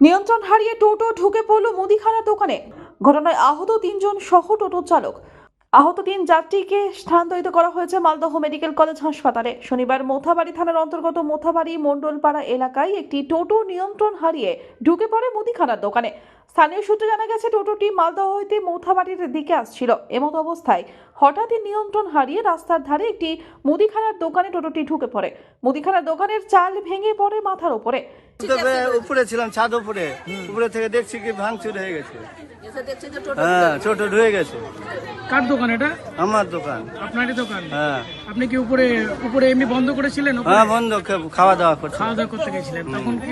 নিয়ন্ত্রণ হারিয়ে টোটো ঢুকে পড়ল মুদিখানার দোকানে। ঘটনায় আহত তিনজন সহ টোটো চালক। আহত তিন যাত্রীকে স্থানান্তরিত করা হয়েছে মালদহ মেডিকেল কলেজ হাসপাতালে। শনিবার মোথাবাড়ি থানার অন্তর্গত মোথাবাড়ি মণ্ডলপাড়া এলাকায় একটি টোটো নিয়ন্ত্রণ হারিয়ে ঢুকে পড়ে মুদিখানার দোকানে। স্থানীয় সূত্রে জানা গেছে টোটোটি মালদহ হইতে মোথাবাড়ির দিকে আসছিল। এমত অবস্থায় হঠাৎই নিয়ন্ত্রণ হারিয়ে রাস্তার ধারে একটি মুদিখানার দোকানে টোটোটি ঢুকে পড়ে। মুদিখানার দোকানের চাল ভেঙে পড়ে মাথার উপরে। উপরে ছিলাম ছাদ উপরে। উপরে থেকে দেখছি কি ভাঙচুর হয়ে গেছে। এসে দেখছি যে টোটো হ্যাঁ ছোট ঢুয়ে গেছে। কার দোকান এটা? আমার দোকান। আপনারই দোকান? হ্যাঁ। আপনি কি উপরে উপরে এমনি বন্ধ করেছিলেন হ্যাঁ বন্ধ খাওয়া দাওয়া করছে খাওয়া দাওয়া করতে গেছিলেন। তখন কি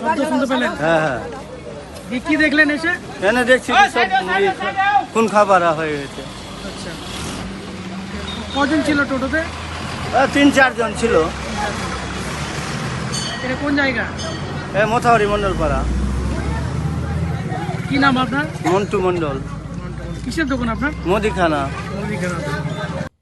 শব্দ শুনতে পেলেন? হ্যাঁ হ্যাঁ। কি দেখলেন এসে? এনে দেখছি সব খুন খাবার হয়ে গেছে। আচ্ছা। কজন ছিল টোটোতে? তিন চারজন ছিল। এটা কোন জায়গা? এ মন্ডল পাড়া কি নাম আপনার? মন্টু মন্ডল। কিসের দোকান আপনার? মুদিখানা। মুদিখানা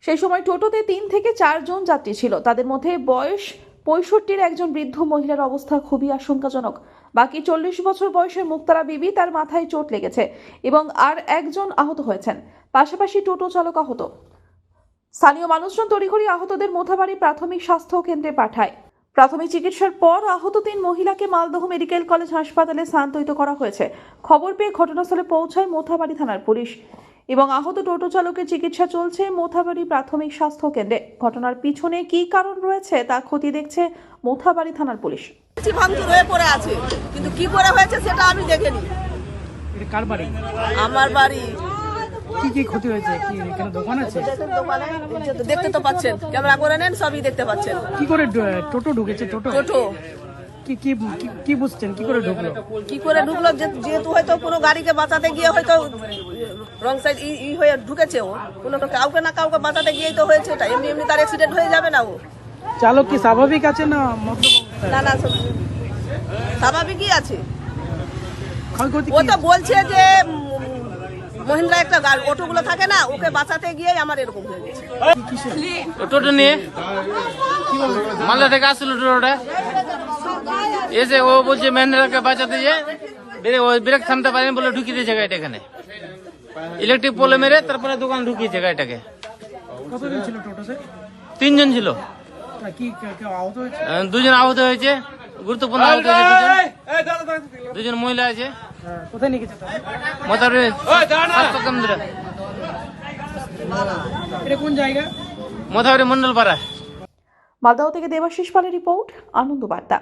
সেই সময় টোটোতে তিন থেকে চারজন যাত্রী ছিল। তাদের মধ্যে বয়স পঁয়ষট্টির একজন বৃদ্ধ মহিলার অবস্থা খুবই আশঙ্কাজনক। বাকি চল্লিশ বছর বয়সের মুক্তারা বিবি তার মাথায় চোট লেগেছে এবং আর একজন আহত হয়েছেন। পাশাপাশি টোটো চালক আহত। স্থানীয় মানুষজন তড়িঘড়ি আহতদের মোথাবাড়ি প্রাথমিক স্বাস্থ্য কেন্দ্রে পাঠায়। প্রাথমিক চিকিৎসার পর আহত তিন মহিলাকে মালদহ মেডিকেল কলেজ হাসপাতালে স্থানান্তরিত করা হয়েছে। খবর পেয়ে ঘটনাস্থলে পৌঁছায় মোথাবাড়ি থানার পুলিশ এবং আহত টোটো চালকের চিকিৎসা চলছে মোথাবাড়ি প্রাথমিক স্বাস্থ্য কেন্দ্রে। ঘটনার পিছনে কী কারণ রয়েছে তা ক্ষতি দেখছে মোথাবাড়ি থানার পুলিশ। দেখছি ভাঙচুর হয়ে পড়ে আছে। কিন্তু কি করে হয়েছে সেটা আমি দেখিনি। এটা কার বাড়ি? আমার বাড়ি। কি কি ক্ষতি হয়েছে? কি এখানে দোকান আছে? দোকানে তো দেখতে তো পাচ্ছেন। ক্যামেরা করে নেন সবই দেখতে পাচ্ছেন। কি করে টোটো ঢুকেছে? টোটো? টোটো। কি কি কি- কি বুঝছেন? কি করে ঢুকলো? কি করে ঢুকলো? যেহেতু হয়তো কোনো গাড়িকে বাঁচাতে গিয়ে হয়তো রং সাইড ই হয়ে ঢুকেছে ও। কোনো কাউকে না কাউকে বাঁচাতে গিয়েই তো হয়েছে এটা এমনি এমনি তার অ্যাক্সিডেন্ট হয়ে যাবে না ও। চালক কি স্বাভাবিক আছে না মদ্য না না স্বাভাবিকই আছে। ও তো বলছে যে মহিন্দ্রা একটা গাড়ি অটোগুলো থাকে না ওকে বাঁচাতে গিয়ে আমার এরকম হয়ে গেছে। টোটো নিয়ে? মালদা থেকে আসলো টোটোটা এসে ও বলছে মহেন্দ্রকে বাঁচাতে যে বেরে- ও ব্রেক থামতে পারেনি বলে ঢুকিয়ে দিয়েছে গাড়িটা এখানে। ইলেকট্রিক পোলে মেরে তারপরে দোকান ঢুকিয়েছে গাড়িটাকে। তিনজন ছিল। দুজন আহত হয়েছে গুরুত্বপূর্ণ আহত হয়েছে দুজন। মহিলা আছে। হ্যাঁ, কোথায় নিয়ে গেছে এটা কোন জায়গা? মালদহ থেকে দেবাশিস পালের রিপোর্ট আনন্দ বার্তা